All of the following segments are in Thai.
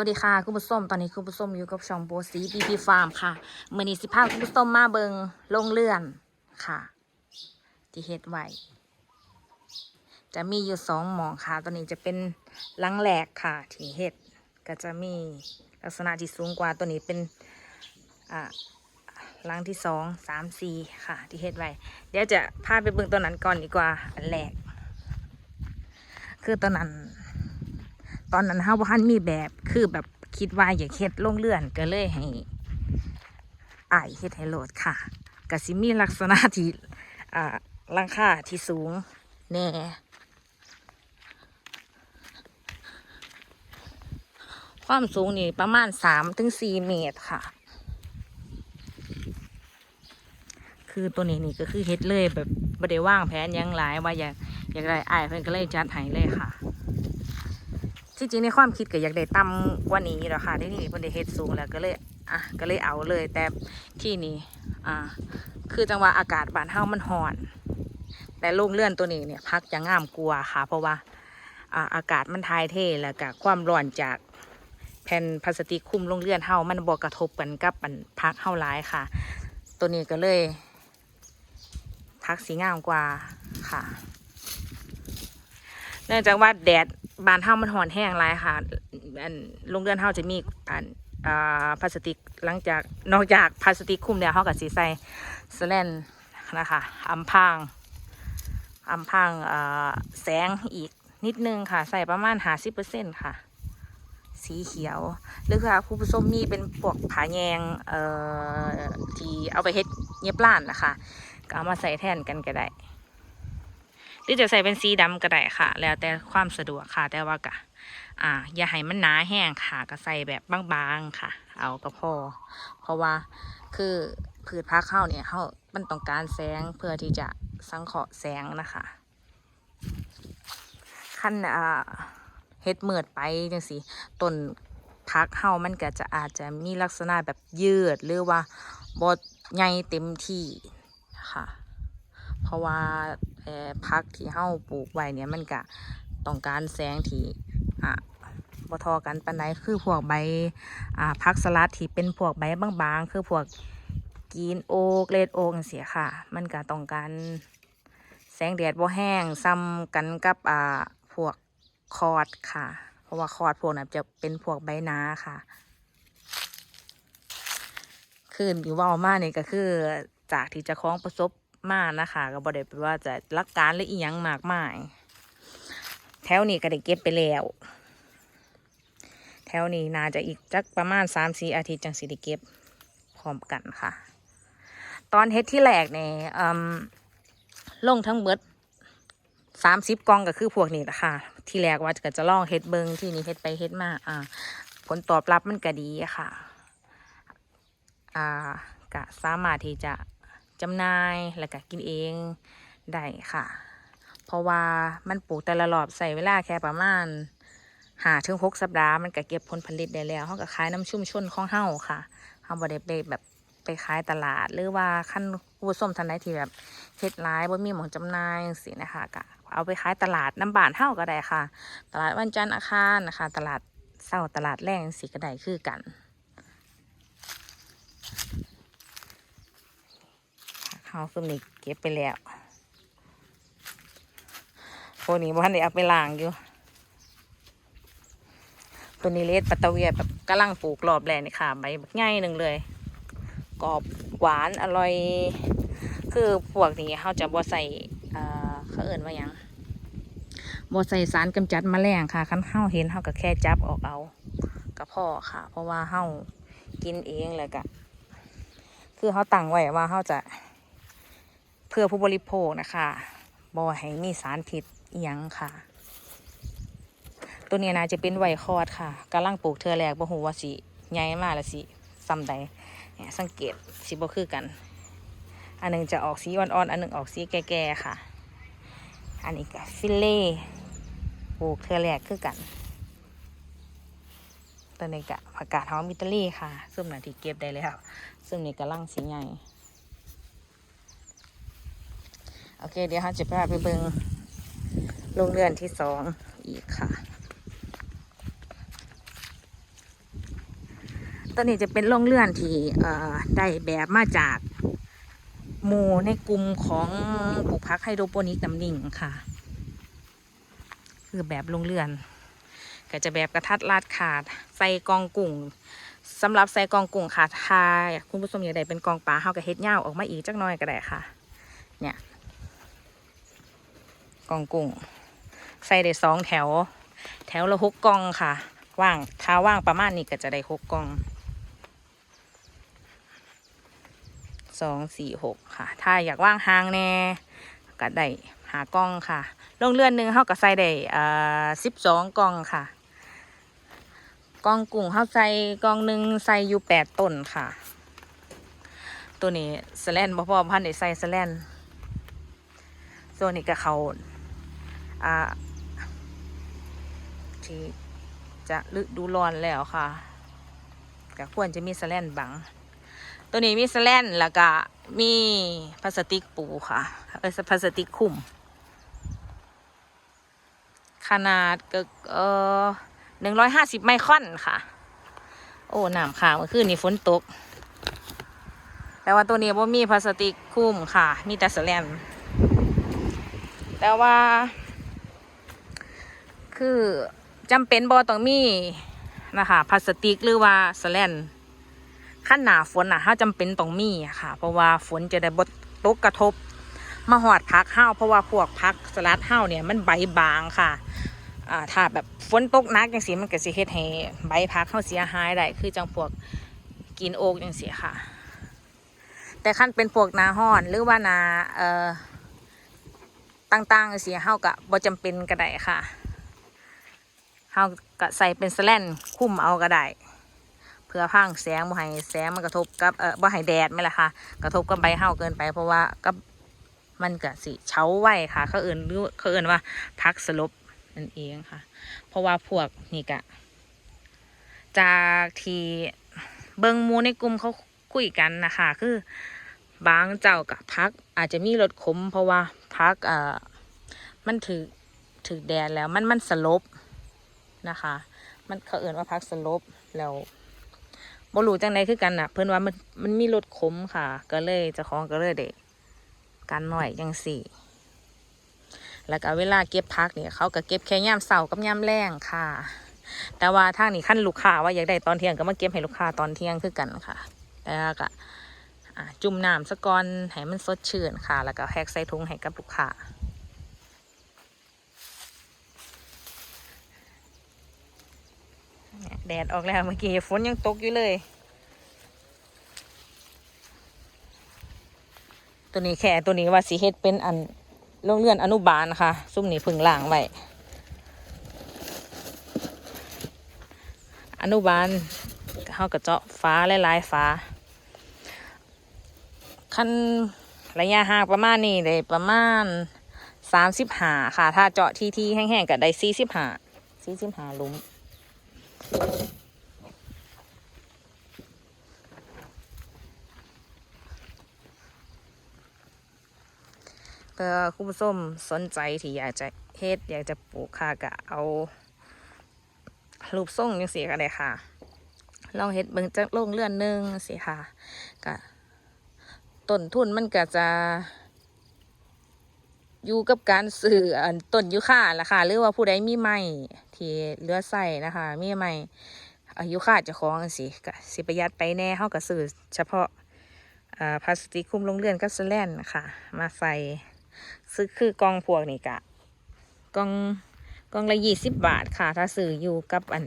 วัสดีค่ะ คุณผู้ชมตอนนี้คุณผู้ชมอยู่กับช่องโบสีพีพีฟาร์มค่ะเมื่อนี้สิพาคุณผู้ชมมาเบิงลงเลื่อนค่ะ ที่เฮ็ดไว้จะมีอยู่สองหมองค่ะตอนนี้จะเป็นลังแหลกค่ะ ที่เฮ็ดก็จะมีลักษณะที่สูงกว่าตัวนี้เป็นอ่าลังที่สองสามสี่ค่ะ ที่เฮ็ดไว้เดี๋ยวจะพาไปเบิงตัวนั้นก่อนดีกว่าอันแรกคือตอนนั้น ตอนนั้นเฮาบ่ทันมีแบบคือแบบคิดว่าอยากเฮ็ดลงเลื่อนก็เลยให้อายเฮ็ดให้โหลดค่ะก็สิมีลักษณะที่อ่าลังค่าที่สูงแน่ความสูงนี่ประมาณ3ถึง4เมตรค่ะ คือตัวนี้นี่ก็คือเฮ็ดเลยแบบบ่ได้ว่างแผนยังหลายว่าอยากอยากได้อ้ายเพิ่อนก็เลยจัดให้เลยค่ะ ที่จริงในความคิดก็อยากได้ต่ำกว่านี้แหล้วค่ะที่นี่เพิ่นได้เฮ็ดสูงแล้วก็เลยอะก็เลยเอาเลย แต่ที่นี่อ่าคือจังหวะอากาศบ้านเฮามันร้อน แต่โรงเรือนตัวนี้เนี่ยพักจะงามกลัวค่ะ เพราะว่าอ่าอากาศมันทายเทแล้วก็ความร้อนจากแผ่นพลาสติกคลุมโรงเรือนเฮามันบ่กระทบกันกับอันพักเฮาหลายค่ะ ตัวนี้ก็เลยพักสีงามกว่าค่ะ เนื่องจากว่าแดดบานเฮามันหอนแห้งหลายค่ะอันโรงเรือนเฮาจะมีอันอ่าพลาสติกหลังจากนอกจากพลาสติกคลุมแล้วเฮาก็สิใสสแลนนะคะอำพางอำพางอ่าแสงอีกนิดนึงค่ะ ใส่ประมาณ50%ค่ะ สีเขียว หรือค่ะคุณผู้ชมมีเป็นพวกผาแยงเอ่อที่เอาไปเฮ็ดเย็บล้านนะคะ ก็เอามาใส่แทนกันก็ได้ หรือจะใส่เป็นสีดำก็ได้ค่ะ แล้วแต่ความสะดวกค่ะ แต่ว่ากะอ่า อย่าให้มันหนาแห้งค่ะก็ใส่แบบบางๆค่ะ เอาก็พอ เพราะว่าคือพืชพักเข้าเนี่ยเขามันต้องการแสงเพื่อที่จะสังเคราะห์แสงนะคะขั้นอ่าเฮ็ดเมือดไปจังสิต้นพักเฮามันก็จะอาจจะมีลักษณะแบบยืดหรือว่าบดใหญ่เต็มที่ค่ะ เพราะว่า พักที่เฮาปลูกไว้เนี่ยมันก็ต้องการแสงที่อะบทอกันปานใดคือพวกใบอ่าพักสลัดที่เป็นพวกใบบางๆ คือพวกกีนโอกเลดโอกจังซี่ค่ะ มันก็ต้องการแสงแดดบ่แห้งซ้ำกันกับอ่าพวกคอร์ดค่ะ เพราะว่าคอร์ดพวกนั้นจะเป็นพวกใบนาค่ะคืออยู่ว่ามาเนี่ยก็คือจากที่จะคล้องประสบ มานะคะก็บ่ได้แปว่าจะรักการหรืออีหยังมากมายแถวนี้ก็ได้เก็บไปแล้วแถวนี้น่าจะอีกจักประมาณสามสี่อาทิตย์จังสิได้เก็บพร้อมกันค่ะ ตอนเฮ็ดที่แรกเนี่ยอืมลงทั้งเบิดสามสิบกองก็คือพวกนี้ละค่ะที่แรกว่าก็จะลองเฮ็ดเบิงที่นี่เฮ็ดไปเฮ็ดมาอ่า ผลตอบรับมันก็ดีค่ะ อ่าก็สามารถที่จะ จำหน่ายแล้วก็กินเองได้ค่ะ เพราะว่ามันปลูกแต่ละรอบใส่เวลาแค่ประมาณหาถึงหกสัปดาห์มันก็เก็บผลผลิตได้แล้วเขาก็ขายน้ำชุ่มชุนของเฮาค่ะเฮาบ่ได้ไปแบบไปขายตลาด หรือว่าขั้นผู้ส้มทันใดที่แบบเฮ็ดร้ายบ่มีหมองจำหน่ายสินะคะก็เอาไปขายตลาดน้ำบานเฮาก็ได้ค่ะ ตลาดวันจันทร์อาคารนะคะ ตลาดเศร้าตลาดแรงสิก็ได้คือกัน เขาซุมนี้เก็บไปแล้วพวกนี้บ้านได้เอาไปล้างอยู่ ตัวนี้เลสปัตตเวียแบบกำลังปลูกรอบแรกนี่ค่ะ ใบบักใหญ่หนึ่งเลย กรอบหวานอร่อย คือพวกนี้เขาจะบ่ใส่เขาเอิ่นว่ายังบ่ใส่สารกำจัดแมลงค่ะ คันเฮาเห็นเฮาก็แค่จับออกเอาก็พอค่ะ เพราะว่าเฮากินเองแล้วก็คือเขาตั้งไว้ว่าเฮาจะ พื่อผู้บริโภคนะคะบอให้มีสารพิษอิหยังค่ะ ตัวนี้นะจะเป็นไวคอร์ดค่ะกำลังปลูกเทือแรกบ่ฮู้ว่าสิใหญ่มากละสิซ้ำใดเนี่ยสังเกตสิบ่คือกัน อันหนึงจะออกสีอ่อนๆ อันหนึงออกสีแก่ๆค่ะ อันนี้ก็ฟิลเล่ปลูกเทือแรกคือกันตัวนี้ก็ผักกาดหอมอิตาลีค่ะ ซึ่งนาที่เก็บได้แล้วซึ่งนี่กำลังสีใหญ่ โอเคเดี๋ยวเราจะพาไปเบิงโรงเรือนที่สองอีกค่ะตัวนี้จะเป็นโรงเรือนที่ได้แบบมาจากหมู่ในกลุ่มของปลูกพักไฮโดรโปนิกน้ำนิ่งค่ะ คือแบบโรงเรือน ก็จะแบบกระทัดรัดขาดใส่กองกุ้งสำหรับใส่กองกุ้งค่ะถ้าคุณผู้ชมอยากได้เป็นกองปลาเฮาก็เฮ็ดยาออกมาอีกจักหน่อยก็ได้ค่ะ เนี่ย กองกุ้ง ใส่ได้สองแถว แถวละหกกองค่ะ ว่างถ้าว่างประมาณนี้ก็จะได้หกกองสองสี่หกค่ะ ถ้าอยากว่างหางแน่ก็ได้หากล้องค่ะโรงเรือนหนึ่งเขาก็ใส่ได้อ่าสิบสองกล่องค่ะกล่องกุ้งเขาใส่กล่องหนึ่งใส่อยู่แปดต้นค่ะ ตัวนี้สแลนบ่พอพันได้ใส่สแลนส่วนี้ก็เขา ที่จะฤดูร้อนแล้วค่ะก็ควรจะมีสแลนบัง ตัวนี้มีสแลนแล้วก็มีพลาสติกปูค่ะเออพลาสติกคลุมขนาดก็เออหนึ่งร้อยห้าสิบไมครอนค่ะ โอ้น้ำค่ะเมื่อคืนนี้ฝนตก แต่ว่าตัวนี้ว่ามีพลาสติกคลุมค่ะ มีแต่สแลนแต่ว่า คือจำเป็นบอต้องมีนะคะพลาสติกหรือว่าสแลนขั้นหนาฝนอะถ้าจำเป็นต้องมีค่ะ เพราะว่าฝนจะได้บดตกกระทบ มาหอดพักห้าวเพราะว่าพวกพักสลัดห้าวเนี่ยมันใบบางค่ะอ่าถ้าแบบฝนตกหนักจังสีมันก็สิเฮ็ดให้ใบพักเข้าเสียหายได้คือจังพวกกินโอกจังเสียค่ะ แต่ขั้นเป็นพวกนาห้อนหรือว่านาเอ่อต่างๆจังสีห้ากะบ่จำเป็นก็ได้ค่ะ เฮาก็ใส่เป็นสแลนคุ้มเอาก็ได้เพื่อพังแสงบ่ให้แสงมันกระทบกับเออบ่ให้แดดไหมล่ะค่ะ กระทบกับใบเฮาเกินไป เพราะว่ากับมันก็สิเฉาไว้ค่ะ เขาเอื่นหรือเขาเอื่นว่าพักสลบนั่นเองค่ะ เพราะว่าพวกนี่กะจากที่เบิงมูในกลุ่มเขาคุยกันนะคะคือบางเจ้ากับพักอาจจะมีรสขมเพราะว่าพักเอ่อมันถือถือแดดแล้วมันมันสลบ นะคะ มันเขาเอื่นว่าพักสลบแล้วบรูจังไดคือกันน่ะ เพิ่นว่ามันมันมีรสขมค่ะ ก็เลยจะของก็เลยเด็กกันหน่อยจังสี่ แล้วก็เวลาเก็บพักเนี่ยเขาก็เก็บแค่ย่ามเสากับย่ามแรงค่ะ แต่ว่าทางนี้ขั้นลูกค้าว่าอยากได้ตอนเที่ยงก็มาเก็บให้ลูกค้าตอนเที่ยงคือกันค่ะ แต่ว่าก็จุ่มน้ำสะกอนให้มันสดชื่นค่ะ แล้วก็แพ็กใส่ถุงให้กับลูกค้า แดดออกแล้วเมื่อกี้ฝนยังตกอยู่เลย ตัวนี้แค่ตัวนี้ว่าสีเฮ็ดเป็นอันโรงเรือนอนุบาลค่ะ ซุ่มนี้พึ่งล่างไว้อนุบาลเขาก็เจาะฟ้าหลายๆฟ้าขั้นระยะห่างประมาณนี้เลยประมาณสามสิบหาค่ะ ถ้าเจาะที่ทีๆแห้งๆก็ได้สี่สิบหาสี่สิบหาลุม เพื่อคุณผู้ชมสนใจที่อยากจะเฮ็ดอยากจะปลูกค่ะก็เอารูปทรงยังสีก็ได้ค่ะ ลองเฮ็ดเบิ่งจากโรงเรือนหนึงสิค่ะก็ต้นทุนมันก็จะอยู่กับการซื้ออันต้นยูคาล่ะค่ะ หรือว่าผู้ใดมีไม้ ที่เลือใส่นะคะ มีไม้อายุคาเจะของจังสิกสิประหยัดไปแน่เฮาก็ซื้อเฉพาะพลาสติกคุมโรงเรือนกับสแลนค่ะ มาใส่ซื้อคือกองพวกนี่กะกองกองละยี่สิบบาทค่ะ ถ้าซื้ออยู่กับอัน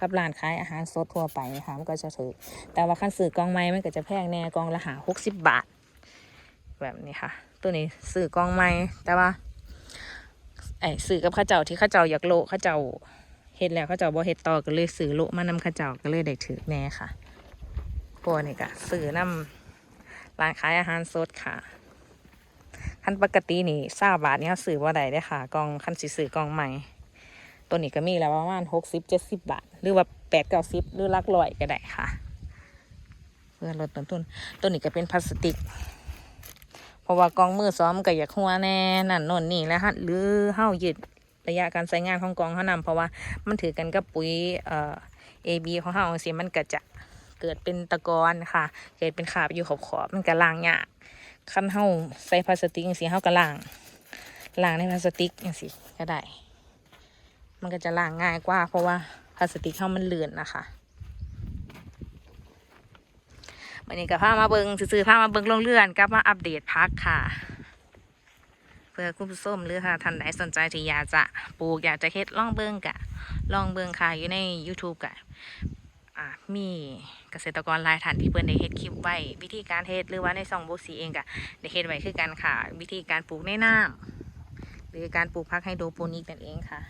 กับร้านขายอาหารสดทั่วไปค่ะมันก็จะถือแต่ว่าคันซื้อกองไม้มันก็จะแพงแน่กองละหาหกสิบบาท แบบนี้ค่ะ ตัวนี้ซื้อกองไม้แต่ว่า ไอ้ซื้อกับข้าเจ้าที่ข้าเจ้าอยากโลข้าเจ้าเฮ็ดแล้วข้าเจ้าบ่เฮ็ดต่อก็เลยซื้อโลมานำเข้าเจ้าก็เลยได้ถือแน่ค่ะพวกนี้ก็ซื้อนำร้านขายอาหารสดค่ะคันปกตินี่ซาบาทนี่เขาซื้อว่าใดได้ค่ะกองคันสิซื้อกล่องใหม่ ตัวนี้ก็มีแล้วประมาณหกสิบเจ็ดสิบบาท หรือว่าแปดเก้าสิบหรือลักร้อยก็ได้ค่ะ เพื่อลดต้นทุนตัวนี้ก็เป็นพลาสติก ราะว่ากองมือซ้อมก็อยากหัวแน่นั่นโน่นนี่แล้วฮะหรือเฮายืดระยะการใช้งานของกองเขานำเพราะว่ามันถือกันกับปุ๋ยเอ่อ AB ของเฮาสิมันก็จะเกิดเป็นตะกอนค่ะ เกิดเป็นขาบอยู่ขอบๆมันก็ล้างยากคันเฮาใส่พลาสติกจังซี่เฮาก็ล้างลางในพลาสติกจังซี่ก็ได้ มันก็จะลางง่ายกว่า เพราะว่าพลาสติกเฮามันเลื่อนนะคะ วันนี้ก็พามาเบิงซื้อๆพามาเบิงลงเรือนกลับมาอัปเดตพักค่ะ เพื่อคุณผู้ชมหรือถ้าท่านใดสนใจที่อยากจะปลูกอยากจะเฮ็ดล่องเบิงกะลองเบิงค่ะอยู่ใน YouTube กะอ่ามีเกษตรกรหลายท่านที่เพิ่นได้เฮ็ดคลิปไว้ วิธีการเฮ็ดหรือว่าในซองโบสีเองกะได้เฮ็ดไว้คือกันค่ะ วิธีการปลูกในน้ำหรือการปลูกพักไฮโดรโปนิกนั่นเองค่ะ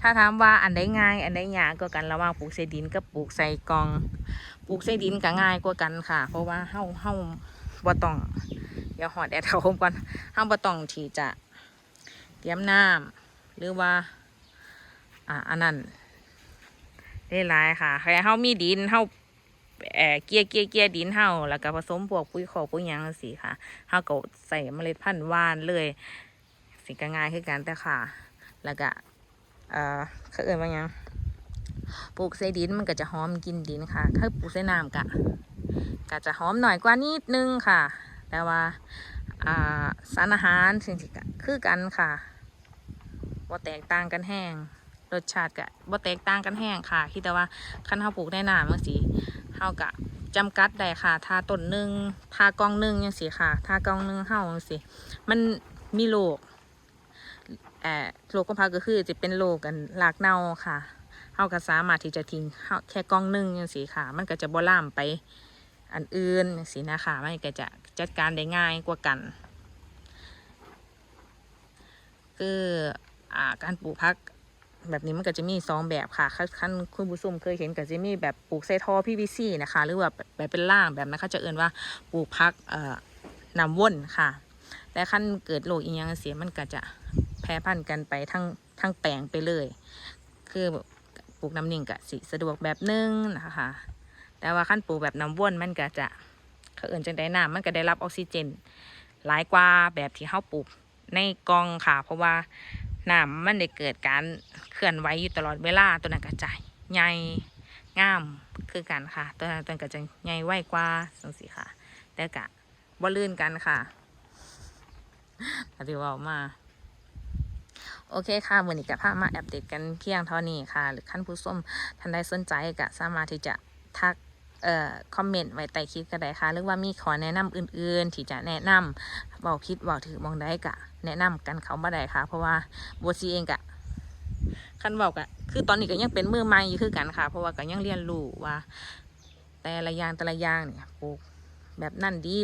ถ้าถามว่าอันใดง่าย อันใดยากกว่ากันระหว่างปลูกใส่ดินกับปลูกใส่กล่อง ปลูกใส่ดินก็ง่ายกว่ากันค่ะ เพราะว่าเฮาเฮาบ่ต้องเดี๋ยวหอดแดดเทาผมก่อนเฮาบ่ต้องที่จะเตรียมน้ำหรือว่าอ่าอันนั้นได้หลายค่ะแค่เฮามีดินเฮาเอ่อเกลี่ยเกลี่ยเกลี่ยดินเฮาแล้วก็ผสมพวกปุ๋ยขอกปุ๋ยยังจังซี่ค่ะเฮาก็ใส่เมล็ดพันธุ์ว่านเลย สิก็ง่ายคือกันแต่ค่ะ แล้วก็ อ่อเขาเอ่ยว่ายังปลูกใส่ดินมันก็จะหอมกินดินค่ะถ้าปลูกใส่น้ำก็ก็จะหอมหน่อยกว่านิดนึงค่ะ แต่ว่าอ่าสารอาหารสิ่งที่คือกันค่ะบ่แตกต่างกันแห้งรสชาติก็บ่แตกต่างกันแห้งค่ะคิดแต่ว่าคันเฮาปลูกในน้ำจังซี่เฮาก็จำกัดได้ค่ะถ้าต้นหนึ่งถ้ากองหนึ่งจังซี่ค่ะถ้ากองหนึ่งเฮาจังซี่มันมีโรค อ่อโรคกำเพาก็คือจะเป็นโรคกันรากเน่าค่ะเฮาก็สามารถที่จะทิ้งแค่กล่องหนึงจังซี่ค่ะ มันก็จะบ่ล่ามไปอันอื่นจังซี่นะคะมันก็จะจัดการได้ง่ายกว่ากันคืออ่าการปลูกพักแบบนี้มันก็จะมีสองแบบค่ะคันคันคุณผู้ชมเคยเห็นก็จะมีแบบปลูกใส่ท่อ PVC นะคะ หรือว่าแบบเป็นล่างแบบนั้นเขาจะเอื่นว่าปลูกพักเอ่อนำว่นค่ะ แต่ขั้นเกิดโรคอีกอย่างเสียมันก็จะแพร่พันธุ์กันไปทั้งทั้งแปลงไปเลย คือปลูกน้ำนิ่งก็สิสะดวกแบบนึงนะคะ แต่ว่าขั้นปลูกแบบน้ำว่นมันก็จะเขาเอื่นจังได้น้ำมันก็ได้รับออกซิเจน หลายกว่าแบบที่เขาปลูกในกองค่ะ เพราะว่าน้ำมันได้เกิดการเคลื่อนไหวอยู่ตลอดเวลาตัวนั้นก็จะใหญ่งามคือกันค่ะ ตัวนั้นตัวนั้นก็จะใหญ่ไวกว่าสังสีค่ะ แต่กะบ่ลื่นกันค่ะ ถ้าที่ว่ามา โอเคค่ะวันนี้ก็พาพมาอัปเดตกันเพียงเท่านี้ค่ะ หรือขั้นผู้ชมท่านใดสนใจก็สามารถที่จะทักเอ่อคอมเมนต์ไว้ใต้คลิปก็ได้ค่ะ หรือว่ามีขอแนะนำอื่นๆ ที่จะแนะนำบอกผิดบอกถือมองได้กะ แนะนำกันเขามาได้ค่ะ เพราะว่าบซีเองกะคันบอกกะคือตอนนี้ก็ยังเป็นมือใหม่อยู่คือกันค่ะ เพราะว่าก็ยังเรียนรู้ว่า แต่ละอย่างแต่ละอย่างเนี่ยปลูกแบบนั่นดี